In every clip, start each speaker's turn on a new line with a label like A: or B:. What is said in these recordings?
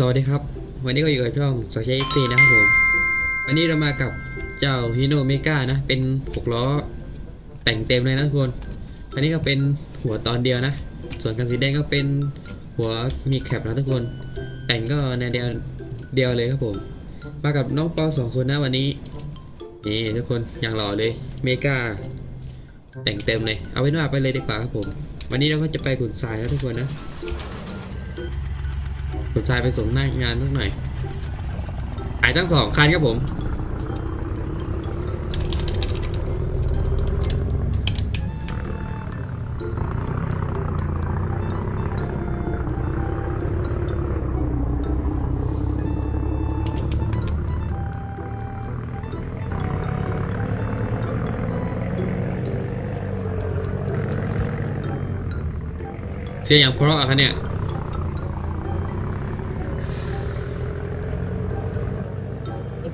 A: สวัสดีครับ วันนี้ก็อยู่กับช่องสเชคซีนะครับผม วันนี้เรามากับเจ้าฮิโนเมกานะ เป็นหกล้อแต่งเต็มเลยนะทุกคน อันนี้ก็เป็นหัวตอนเดียวนะ ส่วนคันสีแดงก็เป็นหัวมีแคปนะทุกคน แต่งก็ในเดียวเดียวเลยครับผม มากับน้องเปาสองคนนะวันนี้ นี่ทุกคนอย่างหล่อเลย เมกาแต่งเต็มเลย เอาไว้ว่าไปเลยดีกว่าครับผม วันนี้เราก็จะไปขุนทรายแล้วทุกคนนะ ขุนทรายไปส่งหน้างานสักหน่อยหายทั้งสองคันครับผม เสียงอย่างเพราะอะคะเนี่ย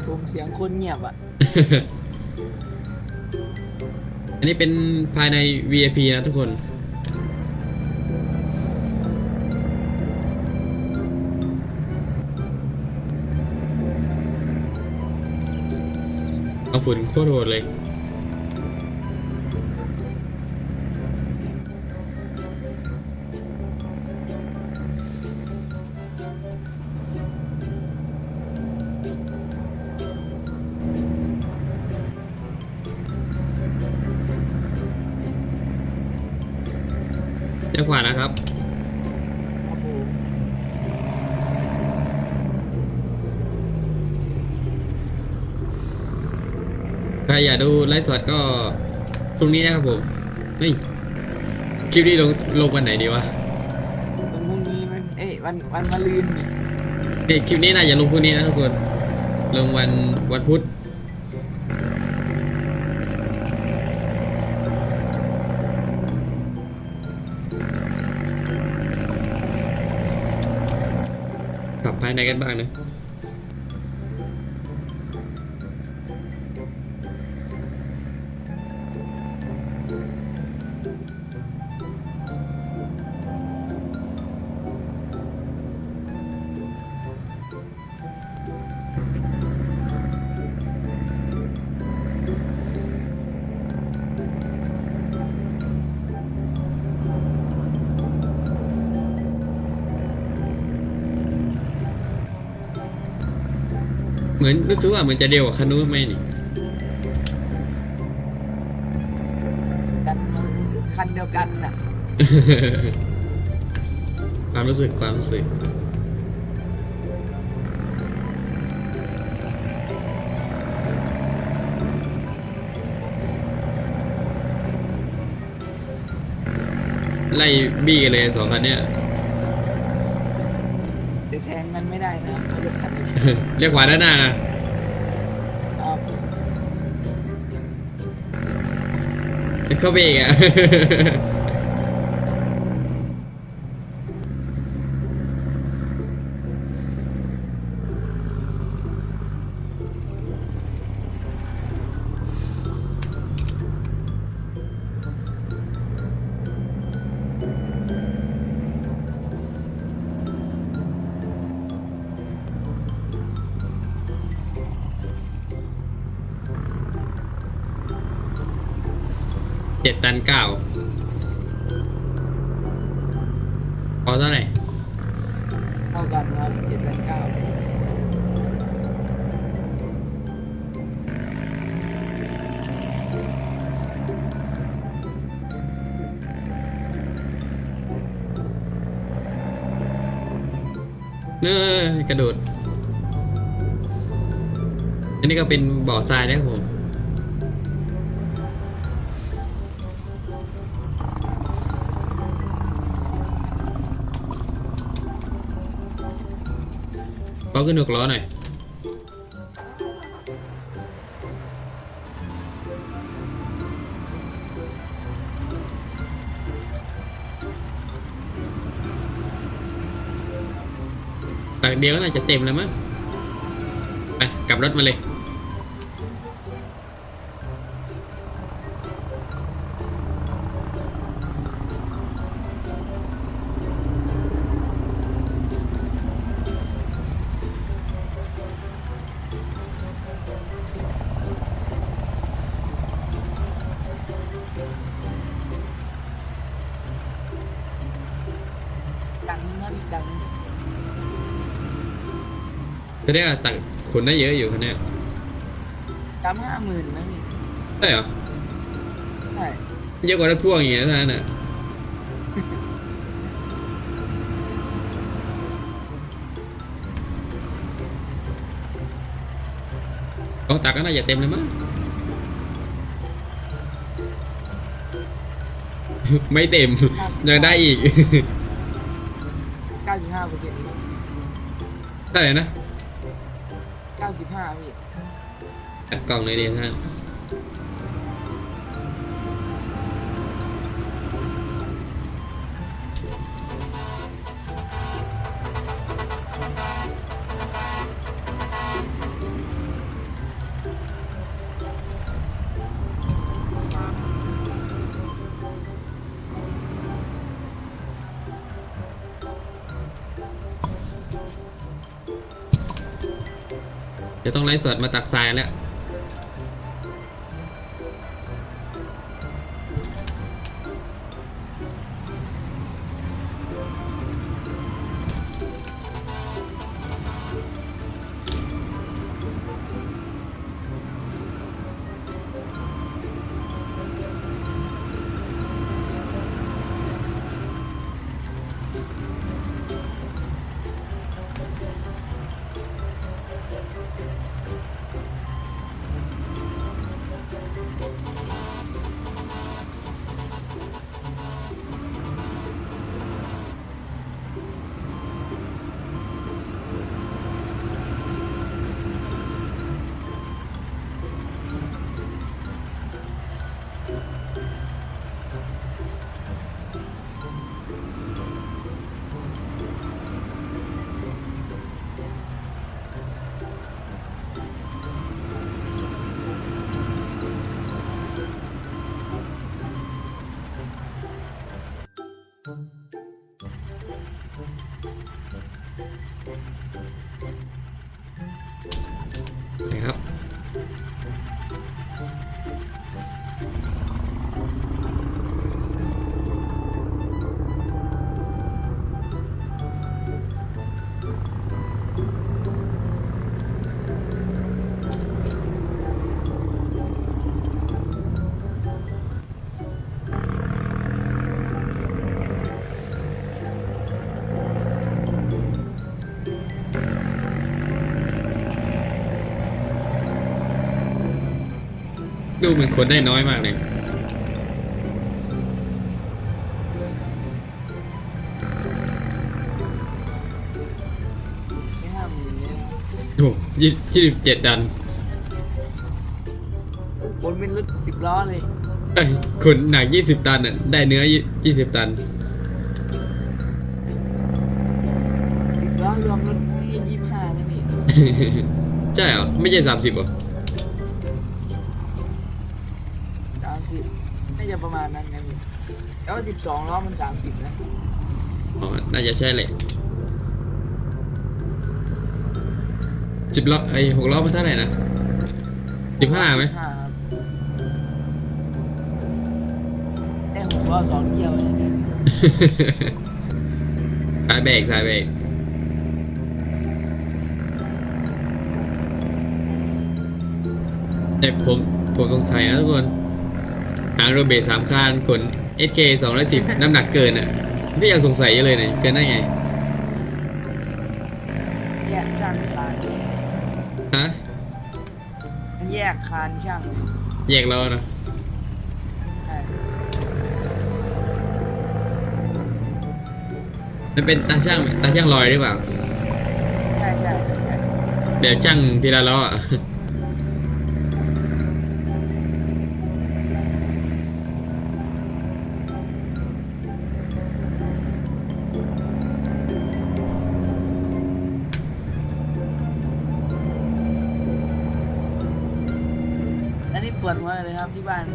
B: ผมเสียงคนเงียบอะ
A: อันนี้เป็นภายใน VIP นะทุกคน เอาฝุ่นโคตรโหดเลย ขวานะครับ
B: ครับผม
A: ใครอยากดูไลฟ์สดก็พรุ่งนี้นะครับผมเฮ้ยคลิปนี้ลงลงวันไหนดีวะ
B: วันพรุ่งนี้มันเอ้ยวันวันมะรืนนี่
A: เฮ้ยคลิปนี้น่าจะลงพรุ่งนี้นะทุกคน ลงวันวันพุธ ภายในกันบ้างนะ เหมือนรู้สึกว่าเหมือนจะเดียวกับคันนู้นไหมนี่
B: กันมันคันเดียวกันน่ะ
A: ความรู้สึกความรู้สึกไล่บี้กันเลยสองคันเนี้ย
B: แต่แซงกันไม่ได้นะรถคันนี้
A: เรียกขวาด้านหน้านะ
B: ครับ
A: เข้าไปอีกอะ เจ็ดตันเก้าพอเท่าไหร่
B: เท่ากันครับเจ็ดแปดเก้า
A: เออกระโดด อันนี้ก็เป็นบ่อทรายนะครับผม เป้าขึ้นหกล้อหน่อยตั กเดียวก็น่าจะเต็มแล้วมั้งไปกลับรถมาเลยจะได้ตักขนได้เยอะอยู่คันเนี้ย
B: ตามห้าหมื่นนะพี่
A: ได้เหรอ
B: ใช่
A: เยอะกว่ารถพ่วงอย่างเงี้ยเท่านั้นน่ะของตักก็น่าจะเต็มเลยมั้ง ไม่เต็ม ยังได้อีก
B: เก้าสิบห้าเปอร์เซ็นต์
A: เท่าไหร่นะ
B: 95พี่
A: ตัดกล่องเลยดีท่านจะ ต้องไล่สดมาตักทรายแล้ว ดูเหมือนคนได้น้อยมากเลย
B: ไม่ห้าหมื่นเนี่ย
A: โอ้ยี่ยี่สิบเจ็ดดัน
B: บนเป็นรถสิบล้อเลย
A: เอ้ยคนหนักยี่สิบตันอะได้เนื้อยี่สิบตัน
B: สิบล้อรวมรถพี่ยี่สิบห้านะพี่
A: ใช่เหรอ ไม่ใช่สามสิบหรอ
B: น่าจะประมาณนั้นนะพี่แต่ว่าสิบสองล้อมันสามสิบนะ
A: อ๋อ น่าจะใช่เลยสิบล้อไอ้หกล้อมันเท่าไหร่นะสิบห้าไหม
B: ห้าครับได้หกล้อสองเที่ยวเลยนะ
A: สายเบรกสายเบรกแต่ผมผมสงสัยนะทุกคนหางโรเบทสามคานขน SK สองร้อยสิบน้ำหนักเกินอะไม่ยังสงสัยอยู่เลยเนี่ยเกินได้ไง
B: แยกช่างคาน
A: ฮะ
B: มันแยกคานช่าง
A: แยกล้อนะ
B: ใช่
A: มันเป็นตาช่างตาช่างลอยหรือเปล่า
B: ใช่ใช่ใช่
A: แบบช่างทีละล้ออะ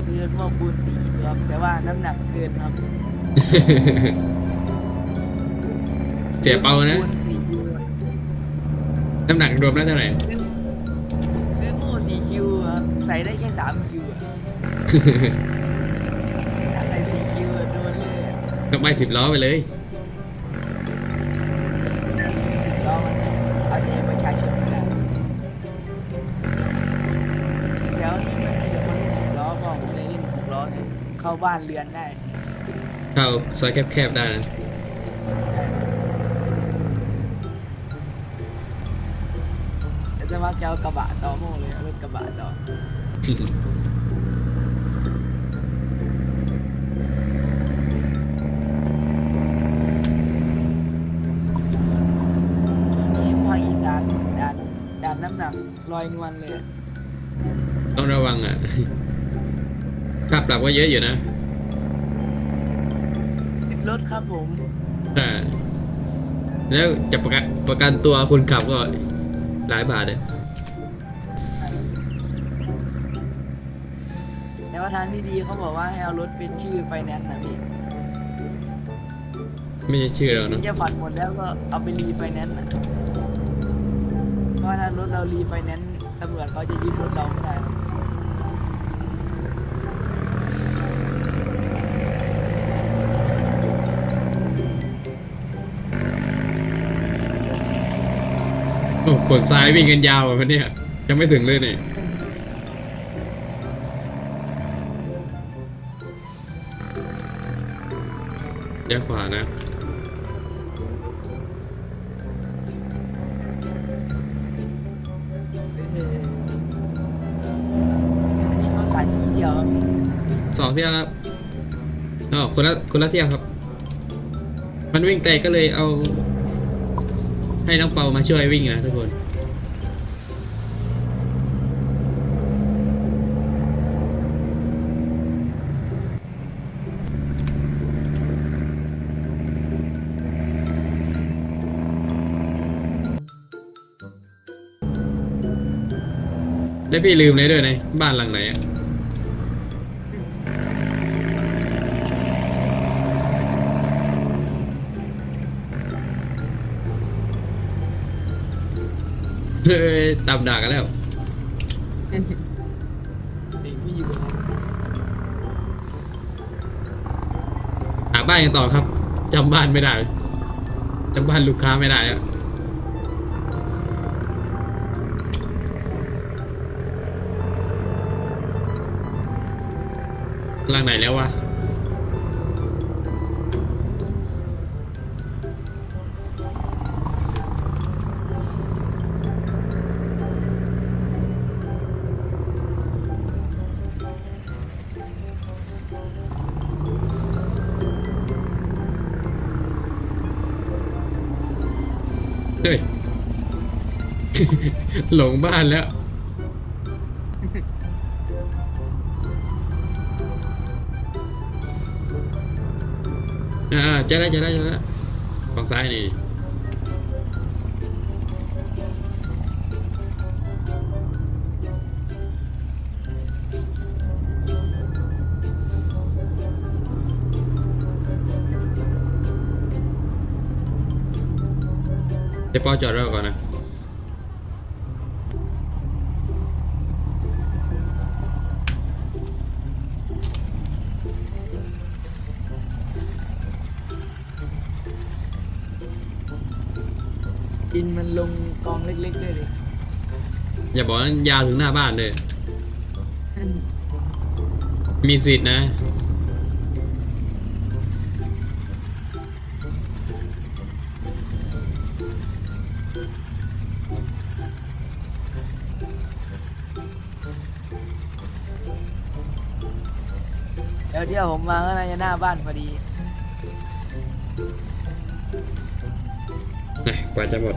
B: ซื้อพวกปูนสีคิวครับแต่ว่าน้ำหนักเกินครับ
A: เสียเปานะ
B: ปูนสีคิว
A: น้ำหนักรวมแล้วเท่าไหร่
B: ซื้อซื้อหมูสีคิวครับใส่ได้แค่สามคิวอะอะไรสีคิวอะโดนเลยอะ
A: ก็ไปสิบล้อไปเลย
B: เข้าบ้านเรือนได้
A: เข้าซอยแคบๆได้นะ
B: แต่จะมักจะเอากระบะต่อโม่เลยเอารถกระบะต่อช่วงนี้ภาคอีสานด่านด่านน้ำหนักลอยนวลเลย
A: ต้องระวังอะ ค่าปรับก็เยอะอยู่นะ
B: ติดรถครับผม
A: แต่ แล้วจะประกันประกันตัวคนขับก็หลายบาทเลย
B: แต่ว่าทางที่ดีเขาบอกว่าให้เอารถเป็นชื่อไฟแนนซ์นะพี่
A: ไม่ใช่ชื่อเราเนาะ
B: จะผ่อนหมดแล้วก็เอาไปรีไฟแนนซ์นะเพราะว่าถ้ารถเรารีไฟแนนซ์ตำรวจเขาจะยึดรถเราไม่ได้
A: โอ้ ขนซ้ายวิ่งกันยาวอะวันเนี้ยยังไม่ถึงเลยเนี่ยเลี้ยวขวานะ
B: เอออันนี้เขาใส่กี่เดียวครับ
A: สองเที่ยวครับอ๋อคนละคนละเที่ยวครับ มันวิ่งไกลก็เลยเอา ให้น้องเปามาช่วยวิ่งนะทุกคน แล้วพี่ลืมเลยด้วยนะบ้านหลังไหนอะ เฮ้ยตามด่ากันแล้ว
B: เด็กไม่อยู่ครับ
A: หาบ้านกันต่อครับจำบ้านไม่ได้จำบ้านลูกค้าไม่ได้อะหลังไหนแล้ววะ ฮ้ย หลงบ้านแล้ว อ่าเจะได้เจะได้เจะได้ฝั่งซ้ายนี่ เดี๋ยวปอจอดรอก่อนนะ
B: ดินมันลงกองเล็กๆด้วยเลย
A: อย่าบอกว่ายาวถึงหน้าบ้านเลย มีสิทธินะ
B: ดี๋ยวเดี๋ยวผมมาก็น่าจะหน้าบ้านพอดี
A: นะกว่าจะหมด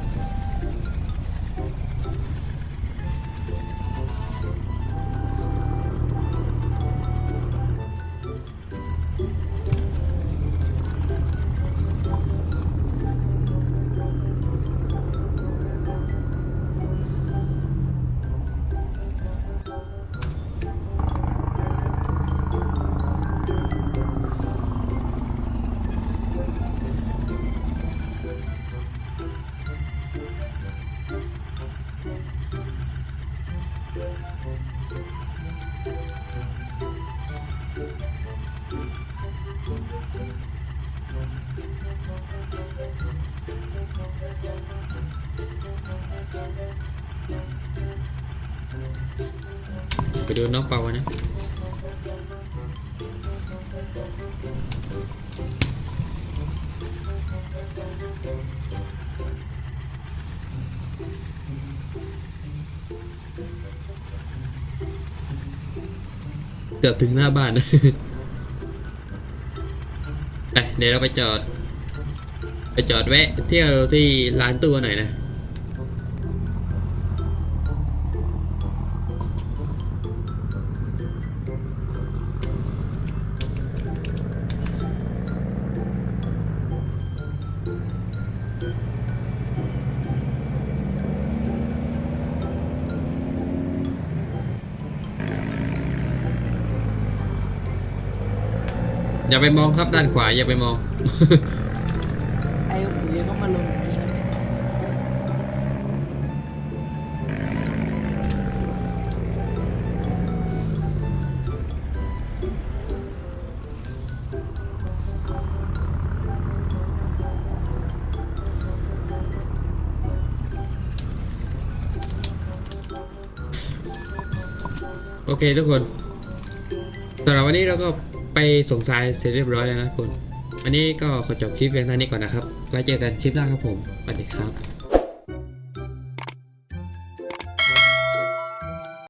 A: ไปดูน้องเป่านะเกือบถึงหน้าบ้านไปเดี๋ยวเราไปจอด ไปจอดแวะเที่ยวที่ร้านตัวหน่อยนะ อย่าไปมองครับด้านขวาอย่าไปมอง
B: ไอ้ปุ๋ยก็มาลงอย่างนี้ครับเนี่ย
A: โอเคทุกคนสำหรับวันนี้เราก็ ไปส่งสายเสร็จเรียบร้อยแล้วนะคุณ อันนี้ก็ขอจบคลิปเพียงเท่านี้ก่อนนะครับ ไว้เจอกันคลิปหน้าครับผม สวัสดีครับ